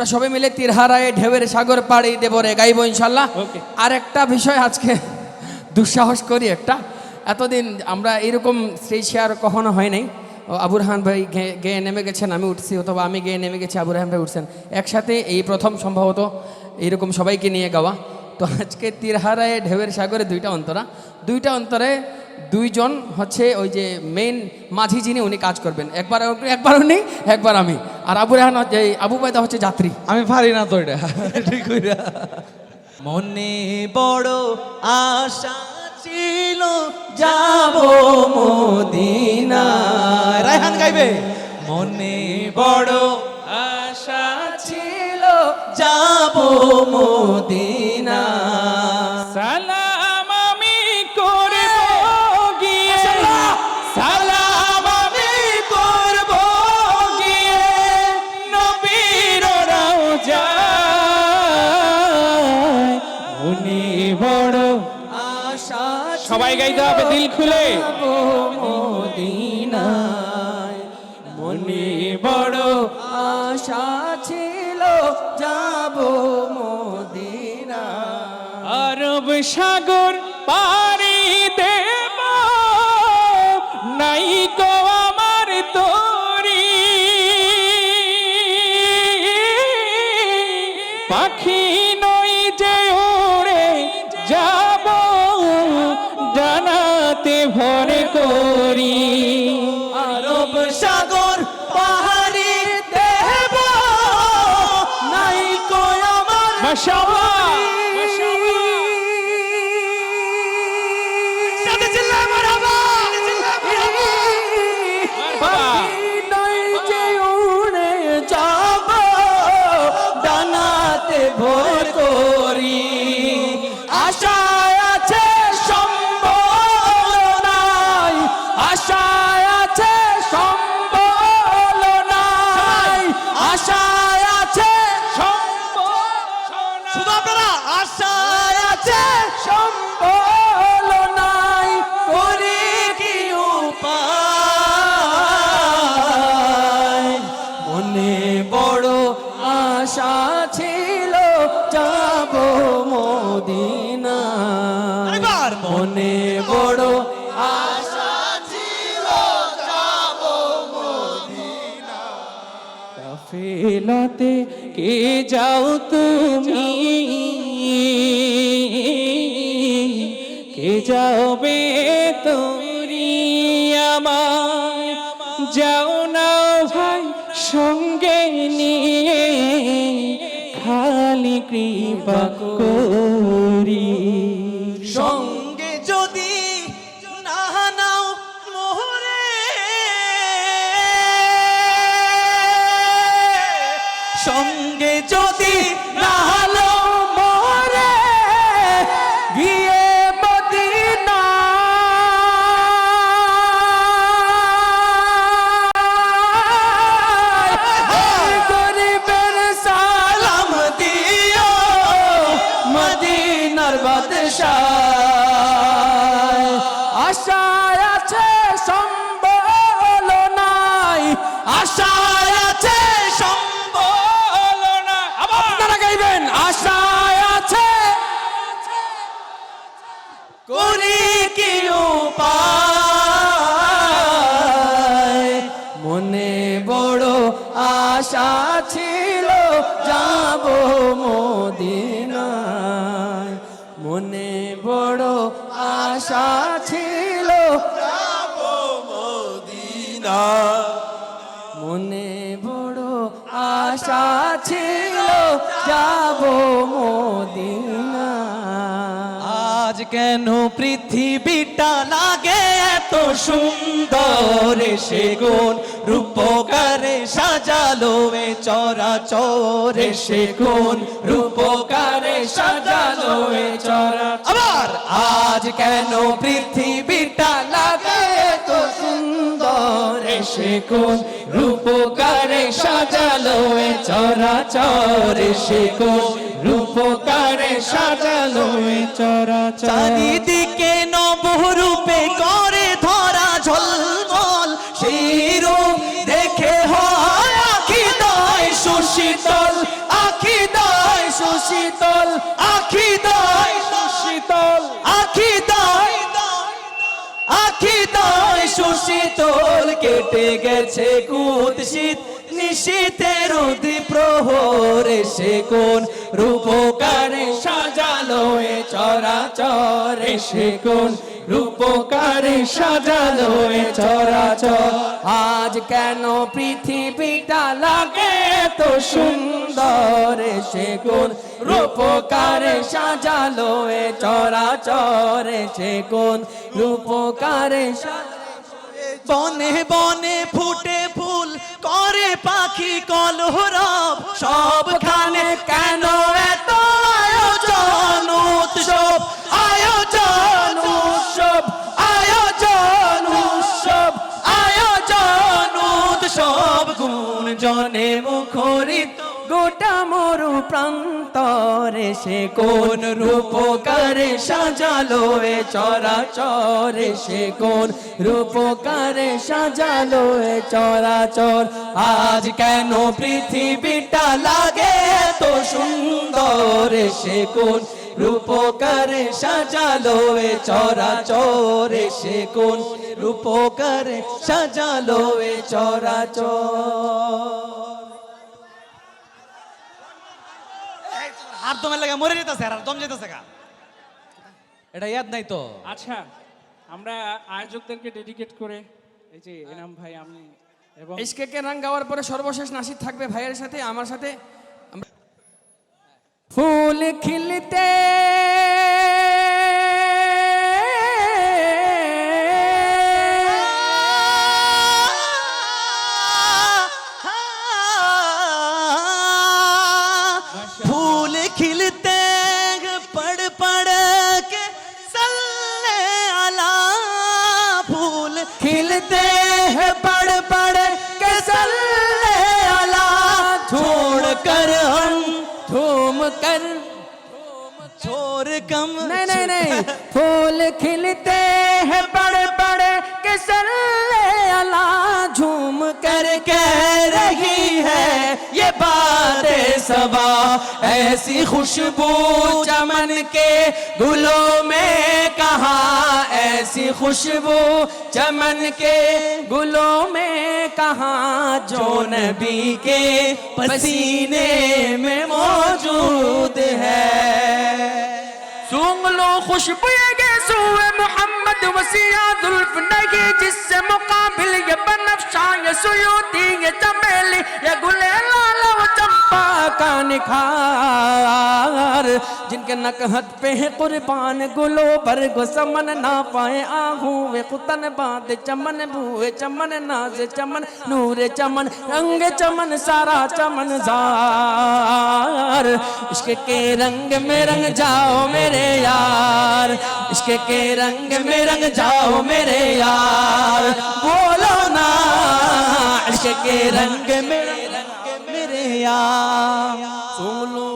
আমরা সবাই মিলে তীরহারায় ঢেউয়ের সাগর পাড়ি দেব রে গাইব ইনশাল্লাহ. আর একটা বিষয় আজকে দুঃসাহস করি একটা। এতদিন আমরা এরকম স্টেজ শেয়ার কখনো হয় নাই। ও আবুর রহমান ভাই গেয়ে নেমে গেছেন আমি উঠছি অথবা আমি গেয়ে নেমে গেছি আবুর রহমান ভাই উঠছেন। একসাথে এই প্রথম সম্ভবত এইরকম সবাইকে নিয়ে গাওয়া। তো আজকে তীরহারায় ঢেউয়ের সাগরে দুইটা অন্তরা। দুইটা অন্তরে দুইজন হচ্ছে ওই যে মেইন মাঝি যিনি উনি কাজ করবেন। একবার একবার উনি একবার আমি। আর আবু রেহান হচ্ছে আবু বাইদা হচ্ছে যাত্রী। আমি পারি না তো এটা। ঠিক মনে বড় আশা ছিল যাব মদিনা রায়হান গাইবে। মনে বড় আশা ছিল যাব মদিনা সবাই গাইতে দিল খুলে। মনে বড় আশা ছিল যাব মদিনায়। আরব সাগর পারি Maşallah. যাও তুমি। কে যাবে তোরি আমার যাও না ভাই সঙ্গে নিয়ে খালি কৃপা করি। বাদশাহ। আশায় সম্বল নাই। আশায় আছে সম্বল না আবার আপনারা গাইবেন, আশায় আছে। করি কি আশা ছিল, যাব মদিনায়। আশা ছিল মনে বড় আশা ছিল যাব মদিনায় আজ কেন পৃথিবীটা লাগে এত সুন্দর? সে গুণ রূপকারে সাজালো এ চরা চরে সে গুণ রূপকারে সাজালো এ চরা আবার আজ কেন পৃথিবীটা লাগে তো সুন্দর? সে কোন রূপকারে সাজালো চরা চরে সে কোন রূপকারে সাজালো চরা চারিদিকে নবরূপে শীতল কেটে গেছে কুৎসিত নিশীতের প্রহরে সে কোন রূপকারে সাজালো এ চরাচরে। সে কোন রূপকারে সাজালো এ চরাচর। আজ কেন পৃথিবীটা লাগে তো সুন্দর? সে কোন রূপকারে সাজালো এ চরাচরে। সে কোন রূপকারে সাজালো বনে বনে ফুটে ফুল করে পাখি কলহরব। সবখানে কেন এত আয়োজন উৎসব? আয়োজন উৎসব আয়োজন উৎসব আয়োজন উৎসব। গুণ জনে মুখরিত প্রান্তরে সে কোন রূপকারে সাজালো এ চরাচরে সে কোন রূপকারে সাজালো এ চরাচর? আজ কেন পৃথিবীটা লাগে তো সুন্দর সে কোন রূপকারে সাজালো এ চরাচরে সে কোন রূপকারে সাজালো এ চরাচর? হাত তোমার লাগে মরে যেতেছে আর দম যেতেছে গা। এটা ইয়াদ নাই তো? আচ্ছা আমরা আয়োজকদেরকে ডেডিকেট করে এই যে এনাম ভাই আমি এবং এসকে কে রং গাওয়ার পরে সর্বশেষ নাসির থাকবে ভাইয়ের সাথে আমার সাথে। ফুল খিলতে سبا ایسی خوشبو چمن کے گلوں میں کہاں؟ ایسی خوشبو چمن کے گلوں میں کہاں؟ جو نبی کے پسینے میں موجود ہے۔ سونگ لو خوشبو گے سوئے محمد، وسیع ظلف نہیں، جس سے مقابل یہ بنفشاں، یہ سیوتی یہ چمیلی، یہ گلے لالا کا نکھار۔ جن کے نکہت پہ ہیں قربان، گلو بر گسمن نہ پائیں آہوں۔ وے قطن باد چمن بھوے چمن، ناز چمن، نور چمن، رنگ چمن، سارا چمن زار۔ عشق کے رنگ میں رنگ جاؤ میرے یار۔ عشق کے رنگ میں رنگ جاؤ میرے یار۔ بولو نا، عشق کے رنگ میں گیا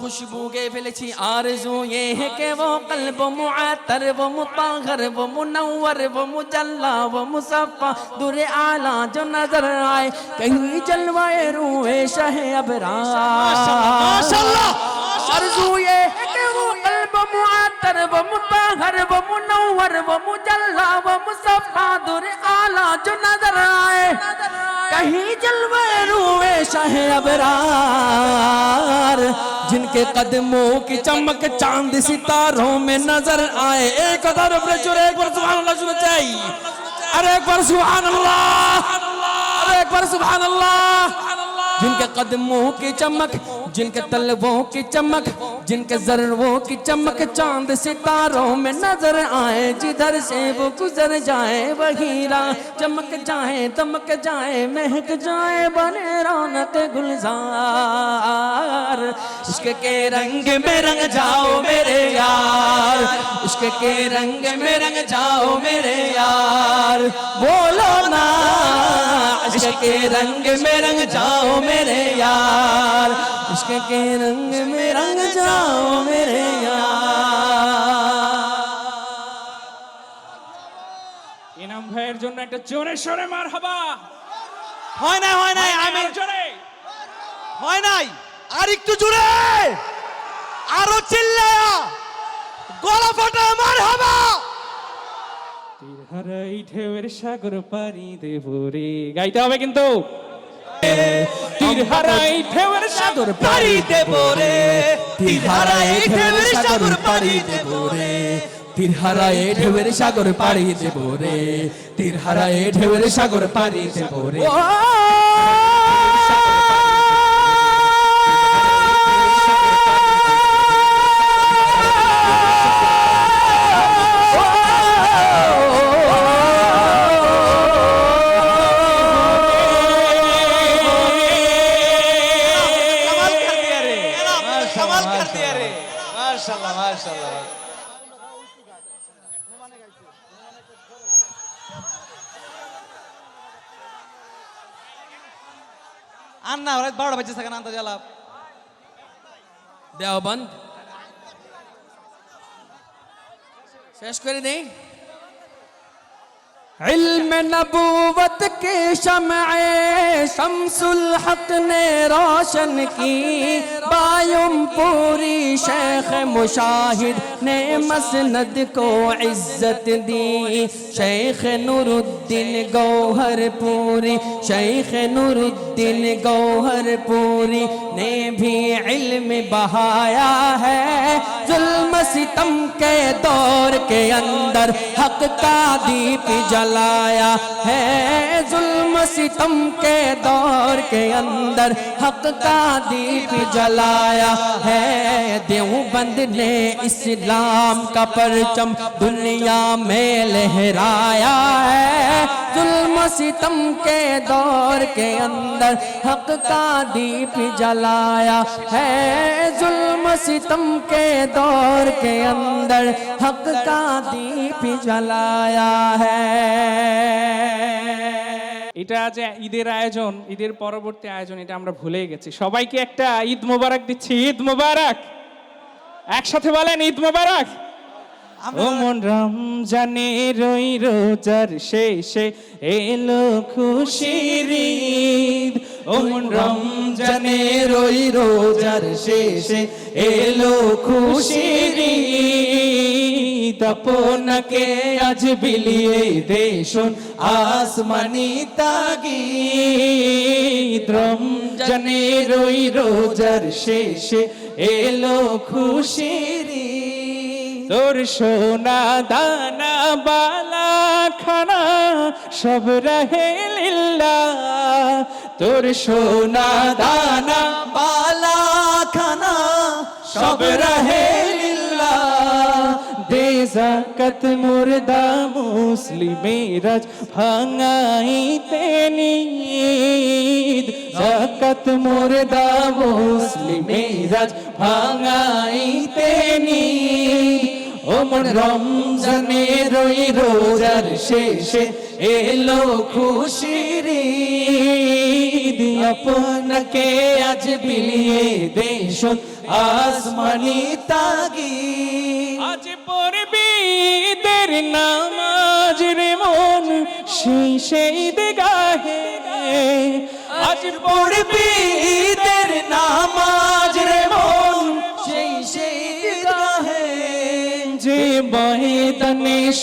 خوشبو کے پھلچی آرزو یہ ہے کہ وہ قلب و معطر و مطاہر و منور و مجلہ و مصفہ۔ در آلہ جو نظر آئے کہیں جلوہ روح شہ ابرار۔ ماشاءاللہ ماشاءاللہ۔ آرزو یہ ہے معطر و مطاہر و منور و مجلہ و مصفہ در آلہ جو نظر آئے. کہیں جلوے روے شاہ ابرار، جن کے قدموں کی چمک چاند ستاروں میں نظر آئے. ایک ہزار اپنے چور، ایک بار سبحان اللہ شروع چاہیے. ارے ایک بار سبحان اللہ، ارے ایک بار سبحان اللہ. جن کے قدموں کی چمک، جن کے طلبوں کی چمک، جن کے ذروں کی چمک چاند ستاروں میں نظر آئے، جدھر سے وہ گزر جائے وہی راہ۔ چمک جائے، دمک جائے، مہک جائے بنے رانت گلزار۔ عشق کے رنگ میں رنگ جاؤ میرے یار۔ عشق کے رنگ میں رنگ جاؤ میرے یار۔ بولو نا۔ इश्क के रंग में रंग जाओ मेरे यार इश्क के रंग में रंग जाओ मेरे यार এনাম ভাইয়ের জন্য একটা জোরে সরে মার হাবা হয় নাই হয় নাই আমি জোরে হয় নাই আর একটু জুড়ে আরো চিল্লায়া গলা ফাটা মার হাবা তীর হারাই ঢেউয়ের সাগর পাড়ি দেব রে। গাইতে হবে কিন্তু। তীর হারাই ঢেউয়ের সাগর দেব রে। তীর হারায় ঢেউয়ের সাগর পাড়ি দেব রে। তীর ঢেউয়ের সাগর দেব রে। তীর ঢেউয়ের সাগর দেব রে। আন্না ওরা বারোটা বাজে থাকে না আনতে দেওয়া বন্ধ। শেষ করে علم نبوت کے شمع شمس الحق نے روشن کی۔ بایم پوری شیخ مشاہد نے مسند کو عزت دی۔ شیخ نور الدین گوہر پوری، شیخ نور الدین گوہر پوری نے بھی علم بہایا ہے۔ ستم کے دور کے اندر حق کا دیپ جلایا ہے۔ ظلم ستم کے دور کے اندر حق کا دیپ جلایا ہے۔ دیوبند نے اسلام کا پرچم دنیا दुनिया में लहराया है जुल्म सितम के दौर के अंदर हक का दीप जलाया है जुल्म सितम के दौर के अंदर हक का दीप जलाया है এটা যে ঈদের আয়োজন ঈদের পরবর্তী আয়োজন এটা আমরা ভুলে গেছি সবাইকে একটা ঈদ মোবারক দিচ্ছি ঈদ মোবারক একসাথে বলেন ঈদ মোবারক ও মন রমজানে রই রোজার শেষে এলো খুশির ঈদ ও মন রমজানে রই রোজার শেষে এলো খুশির ঈদ আপনাকে আজ বিলিয়ে দেশন আসমানি তাগিদ রমজানে রই রোজার শেষে এলো খুশির। তোর সোনা দানা, বালা, খানা, সব রহে লিল্লা তোর সোনা দানা, বালা, খানা, সব রহে লিল্লা দে জাকাত মুর্দা মুসলিমেরাজ ভাঙাইতে নিদ। জাকাত মুর্দা মুসলিমেরাজ ভাঙাইতে নিদ। ওমন রমজানে রই রোজার শেষে এলো খুশির আপনাকে আজ বিলিয়ে দেশ আসমানি তাগি আজ পড়বি দের নামাজ রে মন সেই সেই গাহে। আজ পড়বি দের নামাজ রে মন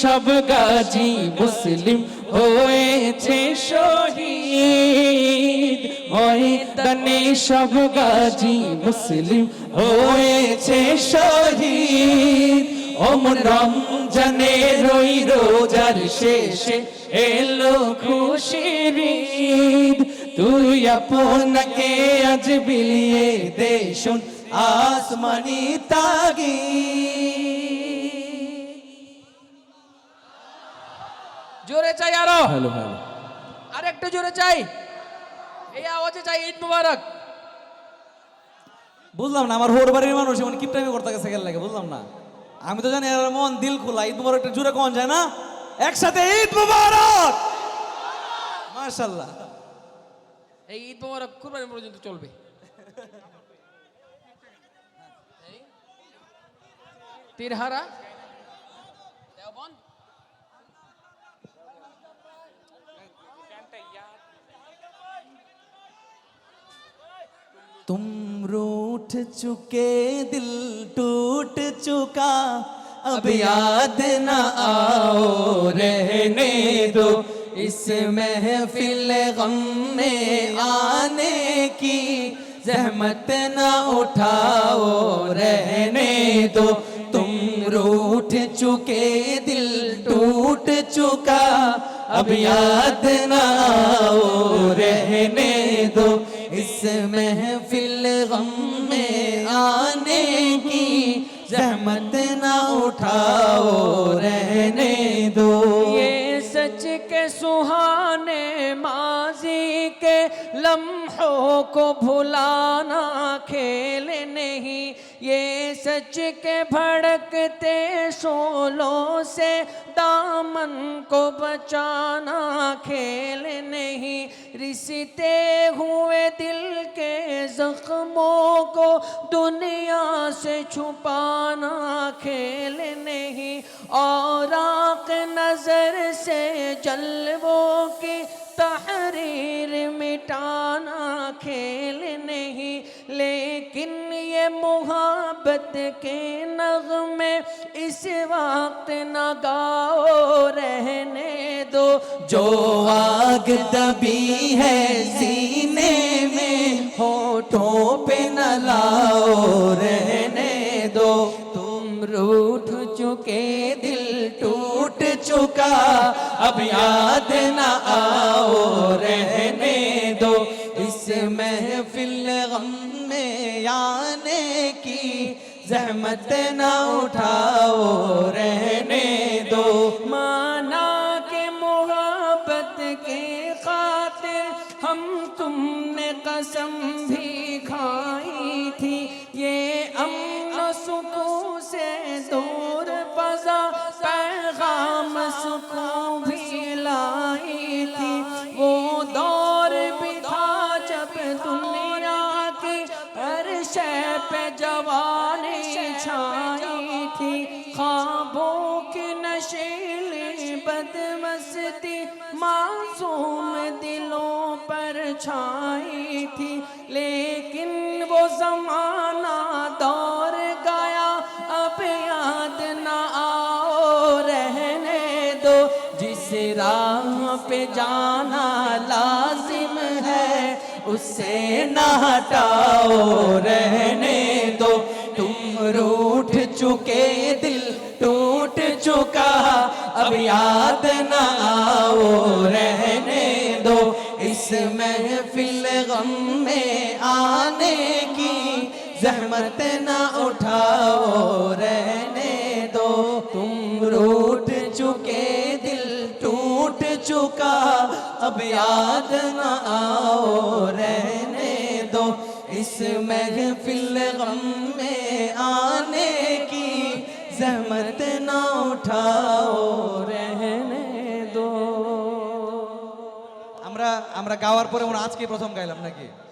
সব গাজী মুসলিম হয়েছে শহীদ। ময়দানে সব গাজী মুসলিম হয়েছে শহীদ। ওমন রমজানে রই রোজার শেষে এলো খুশির তুই আপনাকে আজ বিলিয়ে দেশুন আসমানি তাগি জোরে চাই আরও। আর একটু জোরে চাই। এই আওয়াজে চাই ঈদ মুবারক। বুঝলাম না আমার হোর বাড়ির মানুষ এমন কিপটামি করতে গেছে গেল লাগে বুঝলাম না। আমি তো জানি এর মন দিল খোলা ঈদ মুবারক একটা জোরে কোন যায় না? একসাথে ঈদ মুবারক! মাশাল্লাহ এই ঈদ মুবারক কুরবানি পর্যন্ত চলবে। তীরহারা। দেওবন্দ। تم روٹ چکے، دل ٹوٹ چکا۔ اب یاد نہ آؤ، رہنے دو۔ اس محفل غم میں آنے کی زحمت نہ اٹھاؤ، رہنے دو۔ تم روٹ چکے، دل ٹوٹ چکا۔ اب یاد نہ آؤ، رہنے دو۔ اس محفل کی زحمت نہ اٹھاؤ، رہنے دو۔ یہ سچ کے سہانے، ماضی کے لمحوں کو بھلانا کھیل نہیں یہ سچ کے بھڑکتے شولوں سے دامن کو بچانا کھیل نہیں، رستے ہوئے دل کے زخموں کو دنیا سے چھپانا کھیل نہیں۔ اور آنکھ نظر سے جلووں کی تحریر مٹانا کھیل یہ محبت کے نغمے اس وقت نہ گاؤ رہنے دو۔ جو آگ دبی ہے سینے میں ہوٹوں پہ نہ لاؤ رہنے دو۔ تم روٹھ چکے، دل ٹوٹ چکا۔ اب یاد نہ آؤ رہنے محفل غم میں آنے کی زحمت نہ اٹھاؤ رہنے دو۔ مانا کے محبت کے خاطر ہم تم نے قسم بھی کھائی تھی۔ یہ امن و سے دور پزا پیغام سکون بھی لائی تھی۔ وہ دور شہ پہ جوانی چھائی تھی، خوابوں کی نشیل بدمستی معصوم دلوں پر چھائی تھی۔ لیکن وہ زمانہ دور گیا، اب یاد نہ آؤ، رہنے دو۔ جس راہ پہ جانا سے نہ ہٹاؤ، رہنے دو۔ تم روٹ چکے، دل ٹوٹ چکا۔ اب یاد نہ آؤ، رہنے دو۔ اس محفل غم میں آنے کی زحمت نہ اٹھاؤ، رہنے دو۔ تم چکا۔ اب یاد نہ آؤ، رہنے دو۔ اس محفل غم میں آنے کی زحمت نہ اٹھاؤ، رہنے دو۔ আমরা پورے গাওয়ার آج کی আজকে প্রথম গাইলাম کی۔